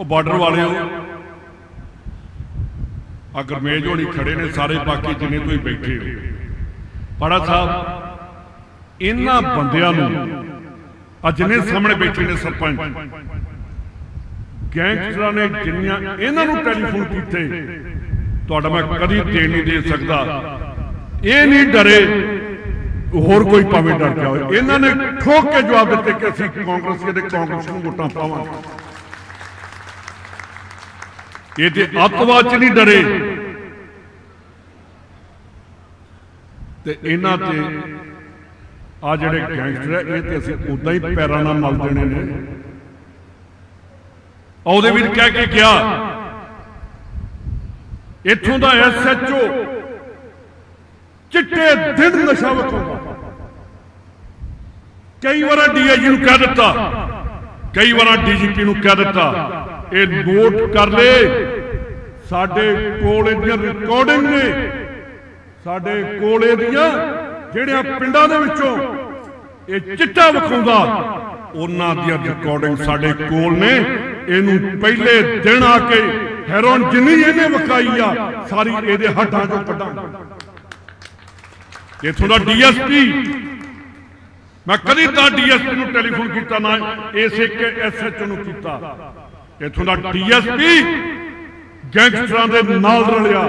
ਉਹ ਬਾਰਡਰ ਵਾਲਿਓ ਆ ਗਰਮੇਜ ਹੋਣੀ ਖੜੇ ਨੇ ਸਾਰੇ ਬਾਕੀ ਜਿੰਨੇ ਤੁਸੀਂ ਬੈਠੇ ਹੋ। ਪਾੜਾ ਸਾਹਿਬ ਇਹਨਾਂ ਬੰਦਿਆਂ ਨੂੰ ਆ ਜਿੰਨੇ ਸਾਹਮਣੇ ਬੈਠੇ ਨੇ ਸਰਪੰਚ ਗੈਂਗਸਟਰਾਂ ਨੇ ਜਿੰਨੀਆਂ ਇਹਨਾਂ ਨੂੰ ਟੈਲੀਫੋਨ ਕੀਤੇ ਤੁਹਾਡਾ ਮੈਂ ਕਦੀ ਦੇ ਨਹੀਂ ਦੇ ਸਕਦਾ। ਇਹ ਨਹੀਂ ਡਰੇ ਹੋਰ ਕੋਈ ਭਾਵੇਂ ਡਰ ਗਿਆ ਹੋਵੇ। ਇਹਨਾਂ ਨੇ ਠੋਕ ਕੇ ਜਵਾਬ ਦਿੱਤੇ ਕਿ ਅਸੀਂ ਕਾਂਗਰਸੀ ਦੇ ਕਾਂਗਰਸ ਨੂੰ ਵੋਟਾਂ ਪਾਵਾਂਗੇ। ਇਹ ਤੇ ਅੱਤਵਾਦ ਚ ਨਹੀਂ ਡਰੇ। ਤੇ ਇਹਨਾਂ ਤੇ ਆ ਜਿਹੜੇ ਗੈਂਗਸਟਰ ਇਹ ਤੇ ਅਸੀਂ ਉਦਾਂ ਹੀ ਪੈਰਾਂ ਨਾਲ ਮਲ ਦੇਣੇ ਨੇ। ਉਹਦੇ ਵਿੱਚ ਕਹਿ ਕੇ ਗਿਆ ਇੱਥੋਂ ਦਾ ਐਸਐਚਓ ਚਿੱਟੇ ਦਿਨ ਨਸ਼ਾ ਵਿਕਾਉਂਦਾ ਕਈ ਵਾਰ ਡੀਆਈਜੀ ਨੂੰ ਕਹਿ ਦਿੱਤਾ, ਕਈ ਵਾਰ ਡੀਜੀਪੀ ਨੂੰ ਕਹਿ ਦਿੱਤਾ ਇਹ ਨੋਟ ਕਰ ਲੈ। ਸਾਡੇ ਕੋਲ ਇਹਦੀਆਂ ਰਿਕਾਰਡਿੰਗ ਨੇ। ਸਾਡੇ ਕੋਲ ਇਹਦੀਆਂ ਜਿਹੜੀਆਂ ਪਿੰਡਾਂ ਦੇ ਵਿੱਚੋਂ ਇਹ ਚਿੱਟਾ ਵਿਖਾਉਂਦਾ, ਉਹਨਾਂ ਦੀਆਂ ਰਿਕਾਰਡਿੰਗ ਸਾਡੇ ਕੋਲ ਨੇ। ਇਹਨੂੰ ਪਹਿਲੇ ਦਿਨ ਆ ਕੇ ਹੈਰੋਨ ਜਿੰਨੀ ਇਹਨੇ ਵਿਖਾਈ ਆ, ਸਾਰੀ ਇਹਦੇ ਹੱਥਾਂ 'ਚੋਂ ਕੱਢਾਂਗੇ ਇਥੋਂ ਦਾ ਡੀਐਸਪੀ। ਮੈਂ ਕਦੀ ਤਾਂ ਡੀਐਸਪੀ ਨੂੰ ਟੈਲੀਫੋਨ ਕੀਤਾ ਨਾ, ਇਸੇ ਕੇ ਐਸਐਚਓ ਨੂੰ ਕੀਤਾ। ਇਥੋਂ ਦਾ ਡੀਐਸਪੀ ਗੈਂਗਸਟਰਾਂ ਦੇ ਨਾਲ ਰਲਿਆ।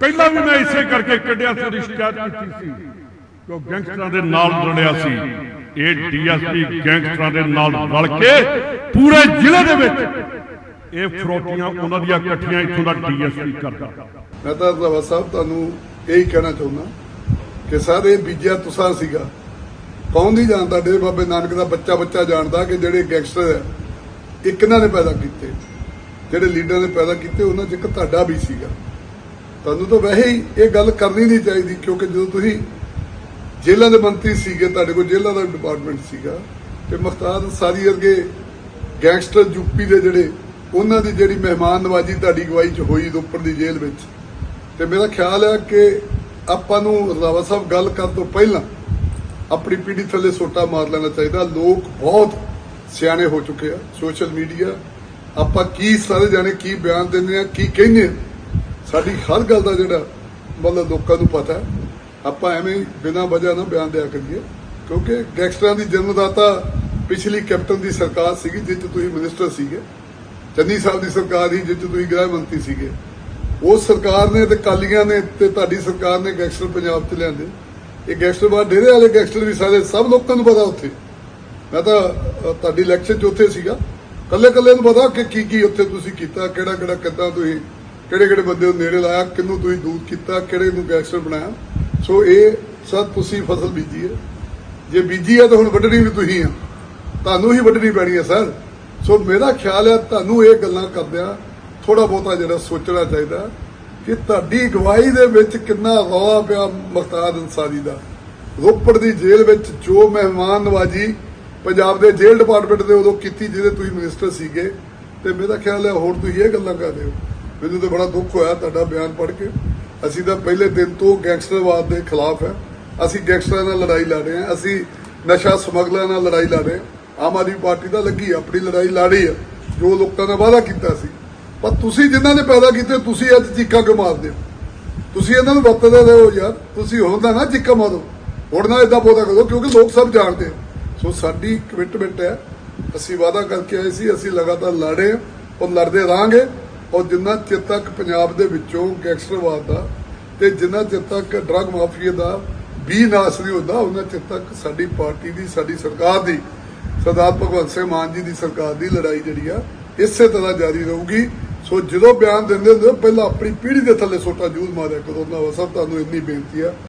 ਪਹਿਲਾਂ ਵੀ ਮੈਂ ਇਸੇ ਕਰਕੇ ਕੱਢਿਆ ਸੀ, ਉਹਦੀ ਸ਼ਿਕਾਇਤ ਕੀਤੀ ਸੀ ਕਿ ਉਹ ਗੈਂਗਸਟਰਾਂ ਦੇ ਨਾਲ ਰਲਿਆ ਸੀ। ਇਹ ਡੀਐਸਪੀ ਗੈਂਗਸਟਰਾਂ ਦੇ ਨਾਲ ਰਲ ਕੇ ਪੂਰੇ ਜ਼ਿਲ੍ਹੇ ਦੇ ਵਿੱਚ ਇਹ ਫਰੋਤੀਆਂ, ਉਹਨਾਂ ਦੀਆਂ ਇਕੱਠੀਆਂ ਇੱਥੋਂ ਦਾ ਡੀਐਸਪੀ ਕਰਦਾ। ਮੈਂ ਤਾਂ ਰਵਾ ਸਾਹਿਬ, ਤੁਹਾਨੂੰ ਇਹੀ ਕਹਿਣਾ ਚਾਹੁੰਦਾ ਕਿ ਸਾਰੇ ਬੀਜਿਆ ਤੁਸਾਂ ਸੀਗਾ। ਕੌਣ ਨਹੀਂ ਜਾਣਦਾ ਡੇ ਬਾਬੇ ਨਾਨਕ ਦਾ ਬੱਚਾ ਬੱਚਾ ਜਾਣਦਾ ਕਿ ਜਿਹੜੇ ਗੈਂਗਸਟਰ ਹੈ ਇੱਕ ਨੇ ਪੈਦਾ ਕੀਤੇ। ਜਿਹੜੇ ਲੀਡਰ ਨੇ ਪੈਦਾ ਕੀਤੇ, ਉਹਨਾਂ 'ਚ ਇੱਕ ਤੁਹਾਡਾ ਵੀ ਸੀਗਾ। ਤੁਹਾਨੂੰ ਤਾਂ ਵੈਸੇ ਹੀ ਇਹ ਗੱਲ ਕਰਨੀ ਨਹੀਂ ਚਾਹੀਦੀ, ਕਿਉਂਕਿ ਜਦੋਂ ਤੁਸੀਂ ਜੇਲ੍ਹਾਂ ਦੇ ਮੰਤਰੀ ਸੀਗੇ, ਤੁਹਾਡੇ ਕੋਲ ਜੇਲ੍ਹਾਂ ਦਾ ਡਿਪਾਰਟਮੈਂਟ ਸੀਗਾ, ਤੇ ਮੁਖਤਾਰ ਸਾਰੀ ਵਰਗੇ ਗੈਂਗਸਟਰ ਯੂਪੀ ਦੇ ਜਿਹੜੇ, ਉਹਨਾਂ ਦੀ ਜਿਹੜੀ ਮਹਿਮਾਨ ਨਵਾਜੀ ਤੁਹਾਡੀ ਗਵਾਹੀ 'ਚ ਹੋਈ ਰੋਪੜ ਦੀ ਜੇਲ੍ਹ ਵਿੱਚ। ਤੇ ਮੇਰਾ ਖਿਆਲ ਹੈ ਕਿ ਆਪਾਂ ਨੂੰ ਰਜ਼ਾਵਾ ਸਾਹਿਬ ਗੱਲ ਕਰਨ ਤੋਂ ਪਹਿਲਾਂ ਆਪਣੀ ਪੀੜੀ ਥੱਲੇ ਸੋਟਾ ਮਾਰ ਲੈਣਾ ਚਾਹੀਦਾ। ਲੋਕ ਬਹੁਤ ਸਿਆਣੇ ਹੋ ਚੁੱਕੇ ਆ ਸੋਸ਼ਲ ਮੀਡੀਆ ਆਪਾਂ ਕੀ ਸਾਰੇ ਜਾਣੇ ਕੀ ਬਿਆਨ ਦਿੰਦੇ ਆ, ਕੀ ਕਹਿੰਦੇ ਸਾਡੀ ਹਰ ਗੱਲ ਦਾ ਜਿਹੜਾ ਮਤਲਬ ਲੋਕਾਂ ਨੂੰ ਪਤਾ ਹੈ, ਆਪਾਂ ਐਵੇਂ ਬਿਨਾਂ ਵਜ੍ਹਾ ਨਾ ਬਿਆਨ ਦਿਆ ਕਰੀਏ, ਕਿਉਂਕਿ ਗੈਂਗਸਟਰਾਂ ਦੀ ਜਨਮਦਾਤਾ ਪਿਛਲੀ ਕੈਪਟਨ ਦੀ ਸਰਕਾਰ ਸੀਗੀ ਜਿਸ 'ਚ ਤੁਸੀਂ ਮਿਨਿਸਟਰ ਸੀਗੇ, ਚੰਨੀ ਸਾਹਿਬ ਦੀ ਸਰਕਾਰ ਹੀ ਜਿਸ 'ਚ ਤੁਸੀਂ ਗ੍ਰਹਿ ਮੰਤਰੀ ਸੀਗੇ ਉਸ ਸਰਕਾਰ ਨੇ ਤੇ ਕਾਲੀਆਂ ਨੇ ਤੇ ਤੁਹਾਡੀ ਸਰਕਾਰ ਨੇ ਗੈਂਗਸਟਰ ਪੰਜਾਬ 'ਚ ਲਿਆਂਦੇ, ਇਹ ਗੈਂਗਸਟਰ ਬਾਅਦ ਡੇਰੇ ਵਾਲੇ ਗੈਂਗਸਟਰ ਵੀ ਸਾਰੇ, ਸਭ ਲੋਕਾਂ ਨੂੰ ਪਤਾ ਉੱਥੇ। ਮੈਂ ਤਾਂ ਤੁਹਾਡੀ ਇਲੈਕਸ਼ਨ 'ਚ ਉੱਥੇ ਸੀਗਾ। ਕੱਲੇ ਕੱਲੇ ਨੂੰ ਪਤਾ ਕਿ ਕੀ ਕੀ ਉੱਥੇ ਤੁਸੀਂ ਕੀਤਾ ਕਿਹੜਾ ਕਿਹੜਾ ਕਿੱਦਾਂ ਤੁਸੀਂ ਕਿਹੜੇ ਕਿਹੜੇ ਬੰਦੇ ਨੂੰ ਨੇੜੇ ਲਾਇਆ, ਕਿਹਨੂੰ ਤੁਸੀਂ ਦੂਰ ਕੀਤਾ, ਕਿਹੜੇ ਨੂੰ ਗੈਂਗਸਟਰ ਬਣਾਇਆ। ਸੋ ਇਹ ਸਭ ਤੁਸੀਂ ਫਸਲ ਬੀਜੀ ਹੈ। ਜੇ ਬੀਜੀ ਹੈ ਤਾਂ ਹੁਣ ਵੱਢਣੀ ਵੀ ਤੁਸੀਂ ਆ। ਤੁਹਾਨੂੰ ਹੀ ਵੱਢਣੀ ਪੈਣੀ ਹੈ, ਸਰ। ਸੋ ਮੇਰਾ ਖਿਆਲ ਹੈ ਤੁਹਾਨੂੰ ਇਹ ਗੱਲਾਂ ਕਰਦਿਆਂ ਥੋੜਾ ਬਹੁਤਾ ਜਿਹੜਾ ਸੋਚਣਾ ਚਾਹੀਦਾ ਕਿ ਤੁਹਾਡੀ ਗਵਾਹੀ ਦੇ ਵਿੱਚ ਕਿੰਨਾ ਰੌਲਾ ਪਿਆ ਮੁਖਤਾਰ ਅੰਸਾਰੀ ਦਾ। ਰੋਪੜ ਦੀ ਜੇਲ੍ਹ ਵਿੱਚ ਜੋ ਮਹਿਮਾਨ ਨਵਾਜੀ ਪੰਜਾਬ ਦੇ ਜੇਲ੍ਹ ਡਿਪਾਰਟਮੈਂਟ ਦੇ ਉਦੋਂ ਕੀਤੀ ਜਿਹਦੇ ਤੁਸੀਂ ਮਿਨਿਸਟਰ ਸੀਗੇ। ਤੇ ਮੇਰਾ ਖਿਆਲ ਹੈ ਹੋਰ ਤੁਸੀਂ ਇਹ ਗੱਲਾਂ ਕਰਦੇ ਹੋ। ਮੈਨੂੰ ਤਾਂ ਬੜਾ ਦੁੱਖ ਹੋਇਆ ਤੁਹਾਡਾ ਬਿਆਨ ਪੜ੍ਹ ਕੇ। ਅਸੀਂ ਤਾਂ ਪਹਿਲੇ ਦਿਨ ਤੋਂ ਗੈਂਗਸਟਰਵਾਦ ਦੇ ਖਿਲਾਫ ਹੈ। ਅਸੀਂ ਗੈਂਗਸਟਰਾਂ ਨਾਲ ਲੜਾਈ ਲੜ ਰਹੇ ਹਾਂ। ਅਸੀਂ ਨਸ਼ਾ ਸਮਗਲਰਾਂ ਨਾਲ ਲੜਾਈ ਲੜ ਰਹੇ ਆਮ ਆਦਮੀ ਪਾਰਟੀ ਦਾ ਲੱਗੀ ਆਪਣੀ ਲੜਾਈ ਲੜੀ ਹੈ ਜੋ ਲੋਕਾਂ ਦਾ ਵਾਅਦਾ ਕੀਤਾ ਸੀ। ਪਰ ਤੁਸੀਂ ਜਿਨ੍ਹਾਂ ਨੇ ਪੈਦਾ ਕੀਤੇ, ਤੁਸੀਂ ਅੱਜ ਚੀਕਾਂ ਕਿਉਂ ਮਾਰਦੇ ਹੋ? ਤੁਸੀਂ ਇਹਨਾਂ ਨੂੰ ਵਰਤਦੇ ਹੋ ਯਾਰ। ਤੁਸੀਂ ਹੁਣ ਦਾ ਨਾ ਚੀਕਾਂ ਮਾਰੋ। ਹੁਣ ਨਾ ਇਦਾਂ ਬੋਦਾ ਕਰੋ, ਕਿਉਂਕਿ ਲੋਕ ਸਭ ਜਾਣਦੇ ਆ। ਸੋ ਸਾਡੀ ਕਮਿਟਮੈਂਟ ਹੈ ਅਸੀਂ ਵਾਅਦਾ ਕਰਕੇ ਆਏ ਸੀ ਅਸੀਂ ਲਗਾਤਾਰ ਲੜੇ ਔਰ ਲੜਦੇ ਰਹਾਂਗੇ। ਔਰ ਜਿੰਨਾ ਚਿਰ ਤੱਕ ਪੰਜਾਬ ਦੇ ਵਿੱਚੋਂ ਗੈਂਗਸਟਰਵਾਦ ਦਾ ਤੇ ਜਿੰਨਾ ਚਿਰ ਤੱਕ ਡਰੱਗ ਮਾਫੀਆ ਦਾ ਵੀ ਨਾਸ ਨਹੀਂ ਹੁੰਦਾ ਉਹਨਾਂ ਚਿਰ ਤੱਕ ਸਾਡੀ ਪਾਰਟੀ ਦੀ ਸਾਡੀ ਸਰਕਾਰ ਦੀ ਸਰਦਾਰ ਭਗਵੰਤ ਸਿੰਘ ਮਾਨ ਜੀ ਦੀ ਸਰਕਾਰ ਦੀ ਲੜਾਈ ਜਿਹੜੀ ਆ ਇਸੇ ਤਰ੍ਹਾਂ ਜਾਰੀ ਰਹੂਗੀ। ਸੋ ਜਦੋਂ ਬਿਆਨ ਦਿੰਦੇ ਹੁੰਦੇ ਹੋ, ਪਹਿਲਾਂ ਆਪਣੀ ਪੀੜ੍ਹੀ ਦੇ ਥੱਲੇ ਸੋਟਾ ਜੂਲ ਮਾਰਿਆ ਕਰੋ ਨਾ ਸਭ ਤੁਹਾਨੂੰ ਇੰਨੀ ਬੇਨਤੀ ਆ।